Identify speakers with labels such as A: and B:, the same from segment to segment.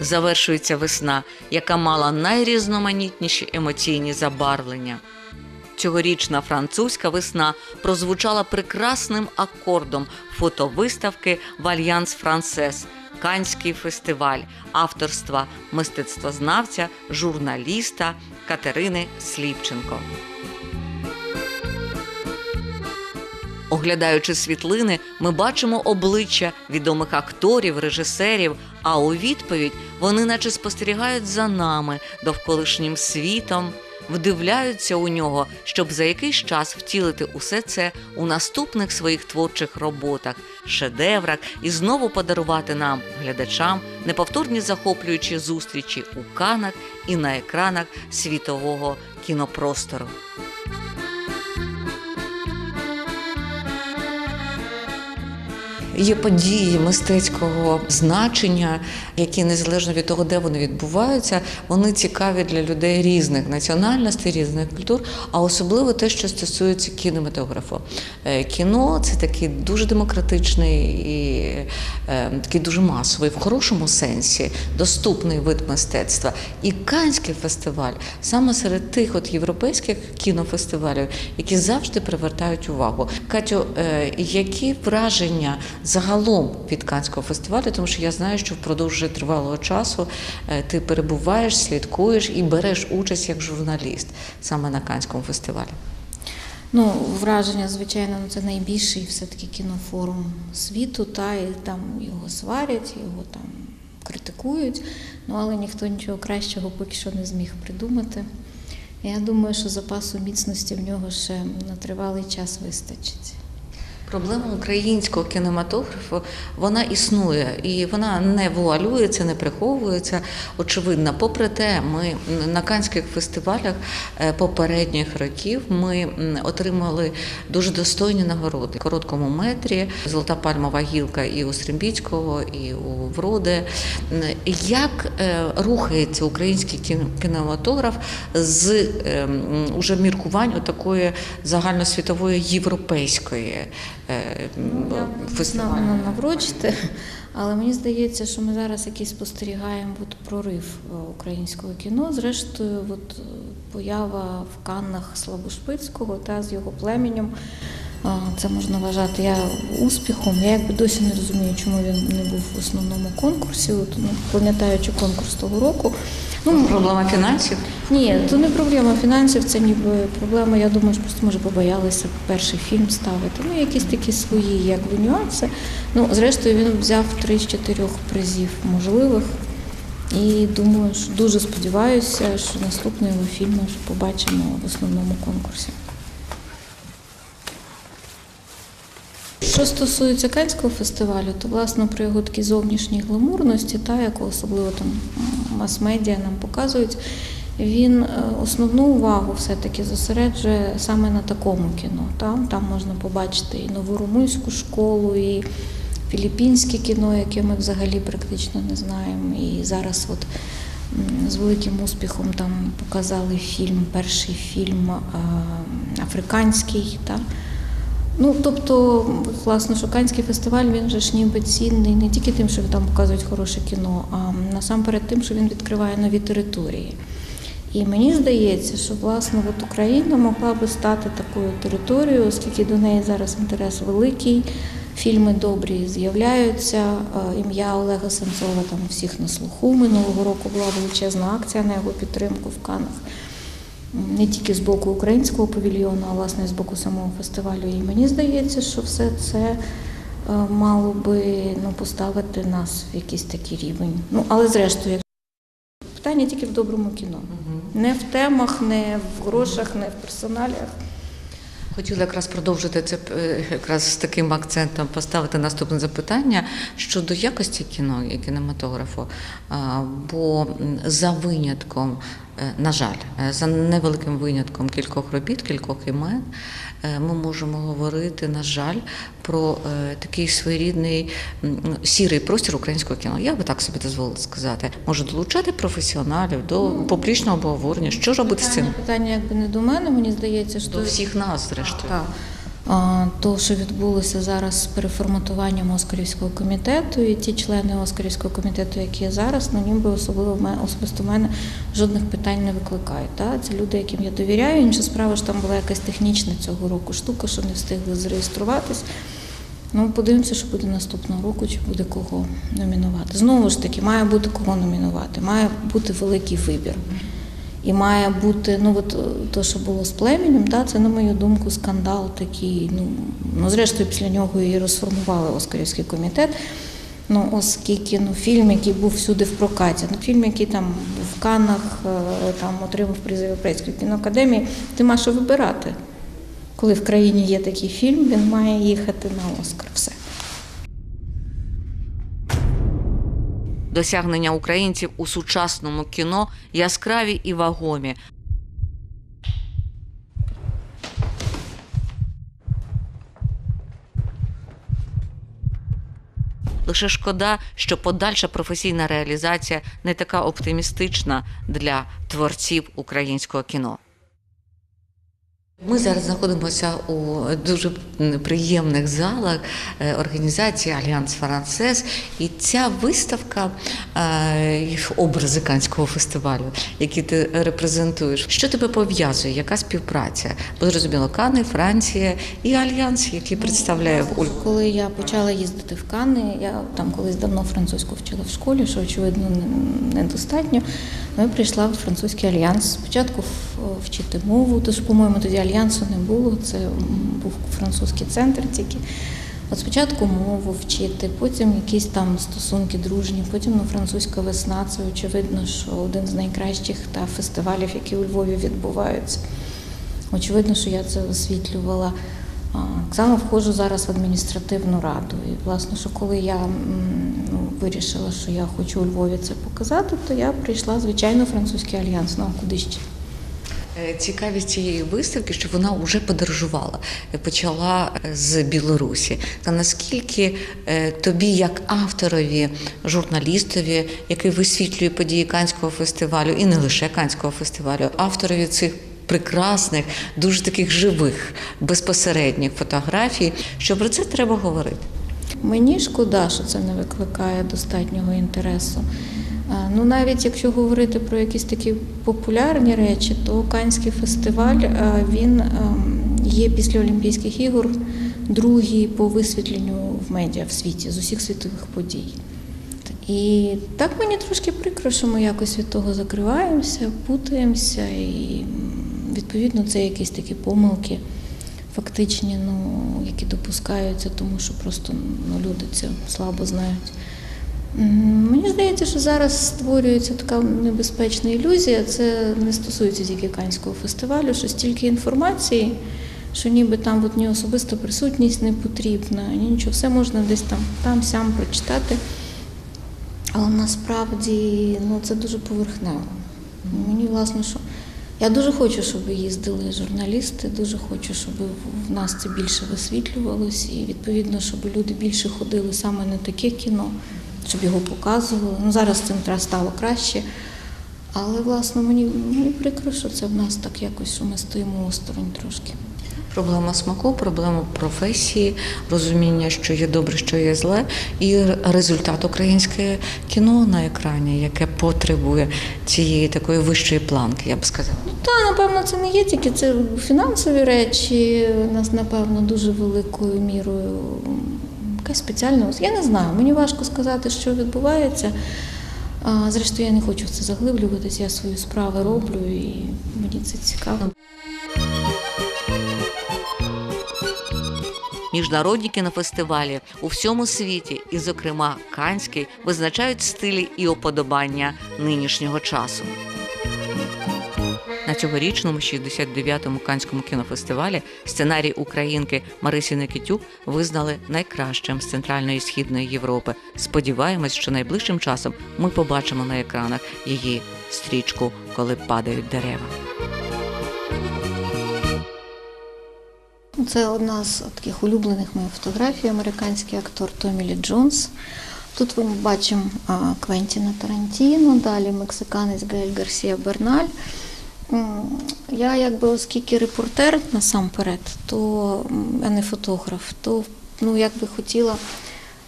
A: завершується весна, яка мала найрізноманітніші емоційні забарвлення. Цьогорічна французька весна прозвучала прекрасним акордом фотовиставки в Альянс Франсес, Канський фестиваль авторства мистецтвознавця, журналіста Катерини Сліпченко. Оглядаючи світлини, ми бачимо обличчя відомих акторів, режисерів. А у відповідь вони, наче спостерігають за нами, довколишнім світом, вдивляються у нього, щоб за якийсь час втілити усе це у наступних своїх творчих роботах, шедеврах і знову подарувати нам, глядачам, неповторні захоплюючі зустрічі у канах і на екранах світового кінопростору. Є події мистецького значення, які незалежно від того, де вони відбуваються, вони цікаві для людей різних національностей, різних культур, а особливо те, що стосується кінематографу. Е, Кіно це такий дуже демократичний і е, такий дуже масовий, в хорошому сенсі, доступний вид мистецтва. І Канський фестиваль саме серед тих от європейських кінофестивалів, які завжди привертають увагу. Катю, е, які враження загалом від Канського фестивалю? Тому що я знаю, що впродовж тривалого часу е, ти перебуваєш, слідкуєш і береш участь як журналіст саме на Канському фестивалі.
B: Ну, враження, звичайно, ну, це найбільший все-таки кінофорум світу, та і там його сварять, його там критикують, ну але ніхто нічого кращого поки що не зміг придумати. Я думаю, що запасу міцності в нього ще на тривалий час вистачить.
A: Проблема українського кінематографу вона існує і вона не вуалюється, не приховується. Очевидно, попри те, ми на канських фестивалях е, попередніх років ми отримали дуже достойні нагороди. В короткому метрі Золота пальмова гілка і у Стрімбіцького, і у Вроде. Як е, рухається український кін- кінематограф з е, уже міркувань такої загальносвітової європейської фестивалю?
B: знаю наврочити, але мені здається, що ми зараз якийсь спостерігаємо от прорив е, українського кіно. Зрештою, от е, поява в Каннах Славушпицького та з його племінням. е, Це можна вважати я успіхом. Я якби досі не розумію, чому він не був в основному конкурсі. От, ну, пам'ятаючи конкурс того року. Ну,
A: Проблема фінансів.
B: ні, то не проблема фінансів, це ніби проблема. Я думаю, що просто може побоялися перший фільм ставити. Ну, якісь такі свої якби нюанси. Ну, зрештою, він взяв три з чотирьох призів можливих. І думаю, що дуже сподіваюся, що наступний його фільм побачимо в основному конкурсі. Що стосується Канського фестивалю, то власне про його такі зовнішній гламурності, та яку особливо там мас-медіа нам показують, він е, основну увагу все-таки зосереджує саме на такому кіно. Там, там можна побачити і нову румунську школу, і філіппінське кіно, яке ми взагалі практично не знаємо. І зараз от з великим успіхом там показали фільм, перший фільм африканський. Та, Ну, тобто, власне, Шуканський фестиваль він же ж ніби цінний не тільки тим, що там показують хороше кіно, а насамперед тим, що він відкриває нові території. І мені здається, що власне от Україна могла би стати такою територією, оскільки до неї зараз інтерес великий, фільми добрі з'являються. е, Ім'я Олега Сенцова там у всіх на слуху. Минулого року була величезна акція на його підтримку в Канах не тільки з боку українського павільйону, а власне з боку самого фестивалю. І мені здається, що все це е, мало би ну, поставити нас в якийсь такий рівень. Ну, але зрештою, питання тільки в доброму кіно. Не в темах, не в грошах, не в персоналіях.
A: Хотіла якраз продовжити це е, якраз з таким акцентом поставити наступне запитання щодо якості кіно і кінематографу. Бо за винятком, е, на жаль, е, за невеликим винятком кількох робіт, кількох імен, ми можемо говорити, на жаль, про е, такий своєрідний сірий простір українського кіно. Я би так собі дозволила сказати. Може долучати професіоналів до публічного обговорення. Що робити з цим?
B: Питання, питання якби не до мене, мені здається, що
A: До всіх нас, зрештою.
B: Так. То, що відбулося зараз з переформатуванням Оскарівського комітету, і ті члени Оскарівського комітету, які є зараз, ну ніби особливо особисто в мене жодних питань не викликають. Та? Це люди, яким я довіряю. Інша справа ж там була якась технічна цього року штука, що не встигли зареєструватись. Ну, подивимося, що буде наступного року, чи буде кого номінувати. Знову ж таки, має бути кого номінувати, має бути великий вибір. І має бути, ну от е, то, що було з племенем, да, це, на мою думку, скандал такий. Ну, ну зрештою, після нього і розформували Оскарівський комітет. Ну, оскільки ну, фільм, який був всюди в прокаті, ну, фільм, який там в Каннах, е, там отримав призи Європейської кіноакадемії, ти маєш вибирати. Коли в країні є такий фільм, він має їхати на Оскар. Все.
A: Досягнення українців у сучасному кіно яскраві і вагомі. Лише шкода, що подальша професійна реалізація не така оптимістична для творців українського кіно. Ми зараз знаходимося у дуже приємних залах е, організації Альянс Францез. І ця виставка е, образи Канського фестивалю, які ти репрезентуєш. Що тебе пов'язує? Яка співпраця? Бо зрозуміло, Кани, Франція і Альянс, який представляє в
B: Коли я почала їздити в Канни, я там колись давно французьку вчила в школі, що очевидно недостатньо. Ну, я прийшла в французький альянс. Спочатку вчити мову, тож, по-моєму, тоді альянсу не було. Це був французький центр тільки. От спочатку мову вчити, потім якісь там стосунки дружні, потім ну, французька весна. Це очевидно, що один з найкращих та фестивалів, які у Львові відбуваються. Очевидно, що я це освітлювала. Так само входжу зараз в адміністративну раду. І, власне, що коли я ну, вирішила, що я хочу у Львові це показати, то я прийшла, звичайно, французький альянс. Ну, а куди ще?
A: Е, Цікавість цієї виставки, що вона вже подорожувала, е, почала е, з Білорусі. Та наскільки тобі, як авторові, журналістові, який висвітлює події Канського фестивалю, і не лише Канського фестивалю, авторові цих прекрасних, дуже таких живих, безпосередніх фотографій, що про це треба говорити.
B: Мені шкода, що це не викликає достатнього інтересу. Ну, навіть якщо говорити про якісь такі популярні речі, то Канський фестиваль він ем, є після Олімпійських ігор другий по висвітленню в медіа в світі з усіх світових подій. І так мені трошки прикро, що ми якось від того закриваємося, путаємося, і відповідно це якісь такі помилки фактичні, ну, які допускаються, тому що просто ну, люди це слабо знають. Мені здається, що зараз створюється така небезпечна ілюзія. Це не стосується тільки Канського фестивалю, що стільки інформації, що ніби там от ні особиста присутність не потрібна, ні нічого, все можна десь там, там сям прочитати. Але насправді ну, це дуже поверхнево. Мені власне, що я дуже хочу, щоб їздили журналісти, дуже хочу, щоб в нас це більше висвітлювалось, і відповідно, щоб люди більше ходили саме на таке кіно, щоб його показували. Ну зараз цим треба стало краще. Але власне мені, мені прикро, що це в нас так якось, що ми стоїмо осторонь трошки.
A: Проблема смаку, проблема професії, розуміння, що є добре, що є зле, і результат українське кіно на екрані, яке потребує цієї такої вищої планки, я б сказала.
B: Ну, та, напевно, це не є тільки це фінансові речі. У нас, напевно, дуже великою мірою якась спеціальна. Я не знаю, мені важко сказати, що відбувається. Зрештою, я не хочу в це заглиблюватися, я свою справу роблю і мені це цікаво.
A: Міжнародні кінофестивалі у всьому світі, і, зокрема, Канський, визначають стилі і оподобання нинішнього часу. На цьогорічному 69-му Канському кінофестивалі сценарій українки Марисі Никитюк визнали найкращим з центральної і східної Європи. Сподіваємось, що найближчим часом ми побачимо на екранах її стрічку, коли падають дерева.
B: Це одна з таких улюблених моїх фотографій, американський актор Томі Лі Джонс. Тут ми бачимо Квентіна Тарантіно, далі мексиканець Гаель Гарсія Берналь. Я якби, оскільки репортер насамперед, то а не фотограф, то ну, якби хотіла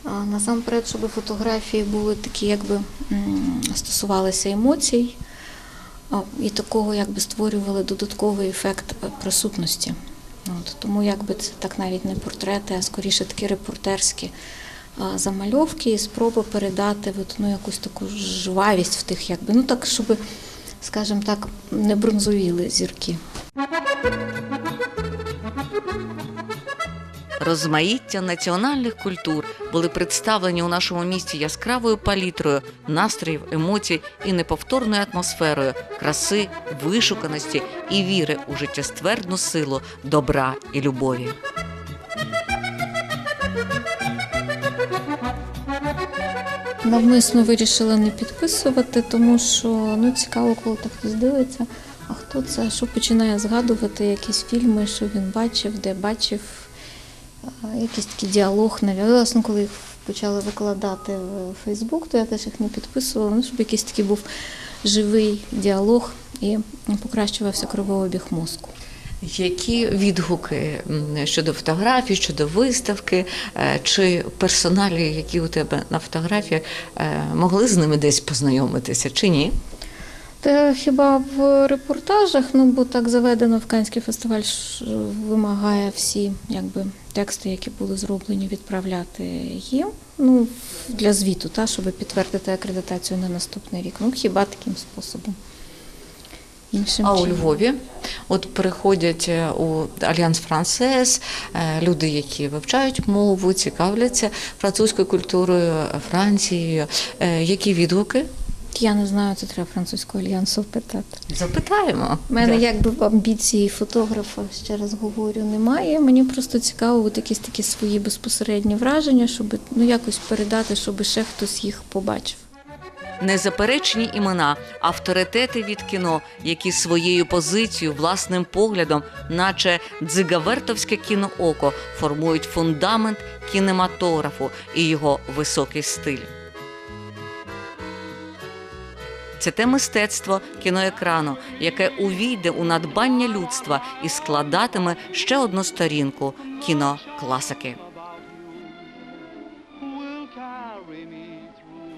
B: насамперед, щоб фотографії були такі, якби стосувалися емоцій і такого якби створювали додатковий ефект е, присутності. От, тому якби це так навіть не портрети, а скоріше такі репортерські замальовки і спроба передати от, ну, якусь таку жвавість в тих, якби, ну так, щоб, скажімо так, не бронзовіли зірки.
A: Розмаїття національних культур були представлені у нашому місті яскравою палітрою настроїв, емоцій і неповторною атмосферою краси, вишуканості і віри у життєствердну силу добра і любові.
B: Навмисно вирішила не підписувати, тому що ну, цікаво, коли так хтось дивиться. А хто це? Що починає згадувати якісь фільми, що він бачив, де бачив якийсь такий діалог. Навіть власне, коли їх почали викладати в Фейсбук, то я теж їх не підписувала, ну, щоб якийсь такий був живий діалог і покращувався кровообіг мозку.
A: Які відгуки щодо фотографій, щодо виставки, е, чи персоналі, які у тебе на фотографіях, е, могли з ними десь познайомитися, чи ні?
B: Та хіба в репортажах, ну бо так заведено в Канський фестиваль ж вимагає всі якби, тексти, які були зроблені, відправляти їм ну, для звіту, та, щоб підтвердити акредитацію на наступний рік. Ну, хіба таким способом. Іншим
A: А у. Львові от приходять е, у Альянс Францез е, люди, які вивчають мову, цікавляться французькою культурою, Францією. Е, Які відгуки?
B: Я не знаю, це треба французького альянсу питати.
A: Запитаємо.
B: У мене якби амбіції фотографа, ще раз говорю, немає. Мені просто цікаво от якісь такі свої безпосередні враження, щоб ну якось передати, щоб ще хтось їх побачив.
A: Незаперечні імена, авторитети від кіно, які своєю позицією, власним поглядом, наче дзигавертовське кінооко, формують фундамент кінематографу і його високий стиль. Це те мистецтво кіноекрану, яке увійде у надбання людства і складатиме ще одну сторінку кінокласики.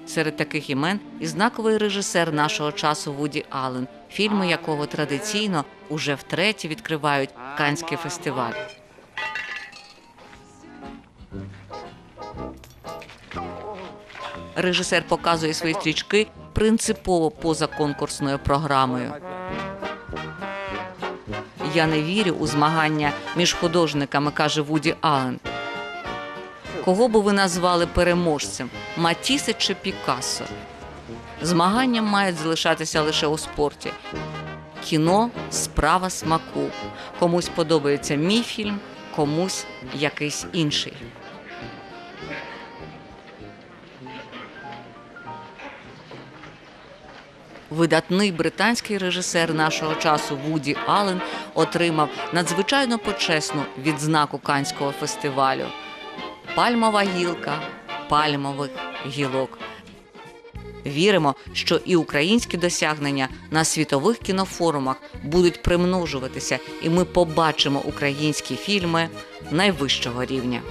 A: Серед таких імен і знаковий режисер нашого часу Вуді Аллен, фільми якого традиційно уже втретє відкривають Канський фестиваль. Режисер показує свої стрічки принципово поза конкурсною програмою. Я не вірю у змагання між художниками, каже Вуді Аллен. Кого би ви назвали переможцем Матісе чи Пікассо? Змаганням мають залишатися лише у спорті. Кіно справа смаку. Комусь подобається мій фільм, комусь якийсь інший. Видатний британський режисер нашого часу Вуді Аллен отримав надзвичайно почесну відзнаку Канського фестивалю. Пальмова гілка пальмових гілок. Віримо, що і українські досягнення на світових кінофорумах будуть примножуватися, і ми побачимо українські фільми найвищого рівня.